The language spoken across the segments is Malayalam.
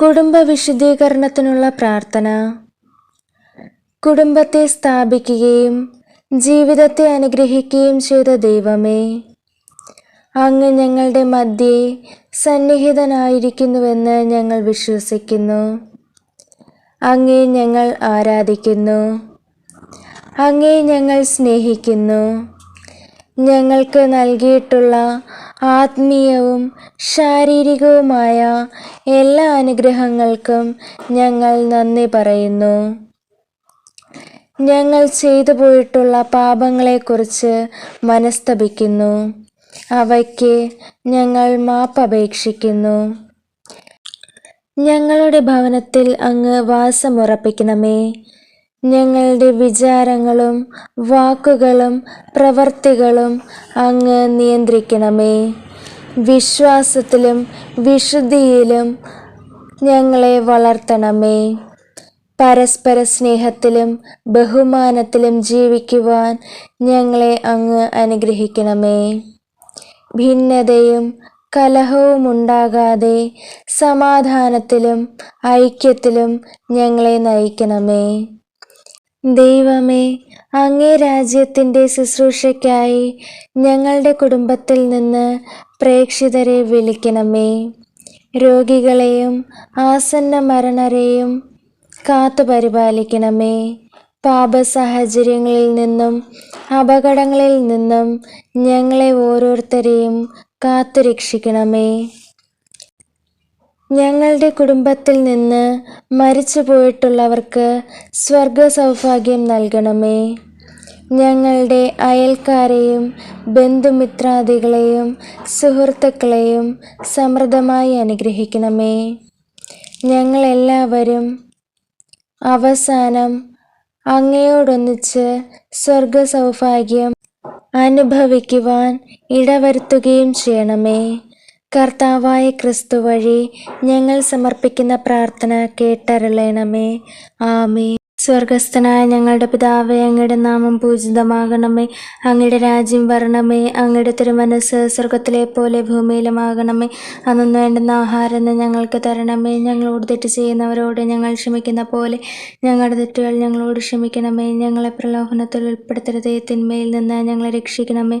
കുടുംബ വിശുദ്ധീകരണത്തിനുള്ള പ്രാർത്ഥന. കുടുംബത്തെ സ്ഥാപിക്കുകയും ജീവിതത്തെ അനുഗ്രഹിക്കുകയും ചെയ്ത ദൈവമേ അങ്ങ് ഞങ്ങളുടെ മധ്യേ സന്നിഹിതനായിരിക്കുന്നുവെന്ന് ഞങ്ങൾ വിശ്വസിക്കുന്നു. അങ്ങേ ഞങ്ങൾ ആരാധിക്കുന്നു. അങ്ങേ ഞങ്ങൾ സ്നേഹിക്കുന്നു. ഞങ്ങൾക്ക് നൽകിയിട്ടുള്ള ആത്മീയവും ശാരീരികവുമായ എല്ലാ അനുഗ്രഹങ്ങൾക്കും ഞങ്ങൾ നന്ദി പറയുന്നു. ഞങ്ങൾ ചെയ്തു പോയിട്ടുള്ള പാപങ്ങളെക്കുറിച്ച് മനസ്തപിക്കുന്നു. അവയ്ക്ക് ഞങ്ങൾ മാപ്പപേക്ഷിക്കുന്നു ഞങ്ങളുടെ ഭവനത്തിൽ അങ്ങ് വാസമുറപ്പിക്കണമേ. ഞങ്ങളുടെ വിചാരങ്ങളും വാക്കുകളും പ്രവർത്തികളും അങ്ങ് നിയന്ത്രിക്കണമേ. വിശ്വാസത്തിലും വിശുദ്ധിയിലും ഞങ്ങളെ വളർത്തണമേ. പരസ്പര സ്നേഹത്തിലും ബഹുമാനത്തിലും ജീവിക്കുവാൻ ഞങ്ങളെ അങ്ങ് അനുഗ്രഹിക്കണമേ. ഭിന്നതയും കലഹവും ഉണ്ടാകാതെ സമാധാനത്തിലും ഐക്യത്തിലും ഞങ്ങളെ നയിക്കണമേ. ദൈവമേ അങ്ങേ രാജ്യത്തിന്റെ ശുശ്രൂഷയ്ക്കായി ഞങ്ങളുടെ കുടുംബത്തിൽ നിന്ന് പ്രേക്ഷിതരെ വിളിക്കണമേ. രോഗികളെയും ആസന്ന മരണരെയും കാത്തു പരിപാലിക്കണമേ. പാപസാഹചര്യങ്ങളിൽ നിന്നും അപകടങ്ങളിൽ നിന്നും ഞങ്ങളെ ഓരോരുത്തരെയും കാത്തുരക്ഷിക്കണമേ. ഞങ്ങളുടെ കുടുംബത്തിൽ നിന്ന് മരിച്ചു പോയിട്ടുള്ളവർക്ക് സ്വർഗ സൗഭാഗ്യം നൽകണമേ. ഞങ്ങളുടെ അയൽക്കാരെയും ബന്ധുമിത്രാദികളെയും സുഹൃത്തുക്കളെയും സമൃദ്ധമായി അനുഗ്രഹിക്കണമേ. ഞങ്ങളെല്ലാവരും അവസാനം അങ്ങയോടൊന്നിച്ച് സ്വർഗ സൗഭാഗ്യം അനുഭവിക്കുവാൻ ഇടവരുത്തുകയും ചെയ്യണമേ. കർത്താവായ ക്രിസ്തു വഴി ഞങ്ങൾ സമർപ്പിക്കുന്ന പ്രാർത്ഥന കേട്ടരുളണമേ. ആമേ സ്വർഗസ്ഥനായ ഞങ്ങളുടെ പിതാവേ അങ്ങയുടെ നാമം പൂജിതമാകണമേ. അങ്ങയുടെ രാജ്യം വരണമേ. അങ്ങയുടെ തിരുമനസ് സ്വർഗത്തിലെ പോലെ ഭൂമിയിലുമാകണമേ. അന്നും വേണ്ടുന്ന ആഹാരം ഞങ്ങൾക്ക് തരണമേ. ഞങ്ങളോട് തെറ്റ് ചെയ്യുന്നവരോട് ഞങ്ങൾ ക്ഷമിക്കുന്ന പോലെ ഞങ്ങളുടെ തെറ്റുകൾ ഞങ്ങളോട് ക്ഷമിക്കണമേ. ഞങ്ങളെ പ്രലോഭനത്തിൽ ഉൾപ്പെടുത്തരുതേ. തിന്മയിൽ നിന്ന് ഞങ്ങളെ രക്ഷിക്കണമേ.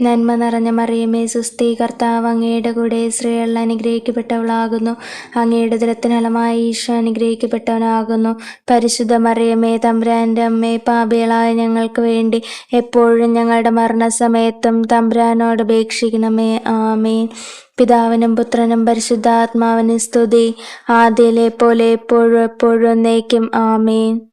നന്മ നിറഞ്ഞ മറിയമേ സുസ്ഥി കർത്താവ് അങ്ങയുടെ കൂടെ സ്ത്രീകൾ അനുഗ്രഹിക്കപ്പെട്ടവളാകുന്നു. അങ്ങയുടെ ദുരത്തിന് ഈശോ അനുഗ്രഹിക്കപ്പെട്ടവനാകുന്നു. പരിശുദ്ധ മറിയമേ തമ്പ്രാന്റെ അമ്മേ പാപികളായ ഞങ്ങൾക്ക് വേണ്ടി എപ്പോഴും ഞങ്ങളുടെ മരണസമയത്തും തമ്പ്രാനോട് അപേക്ഷിക്കണമേ. ആമേ പിതാവിനും പുത്രനും പരിശുദ്ധാത്മാവിനും സ്തുതി. ആദ്യയിലെ പോലെ എപ്പോഴും എപ്പോഴും എന്നേക്കും. ആമേൻ.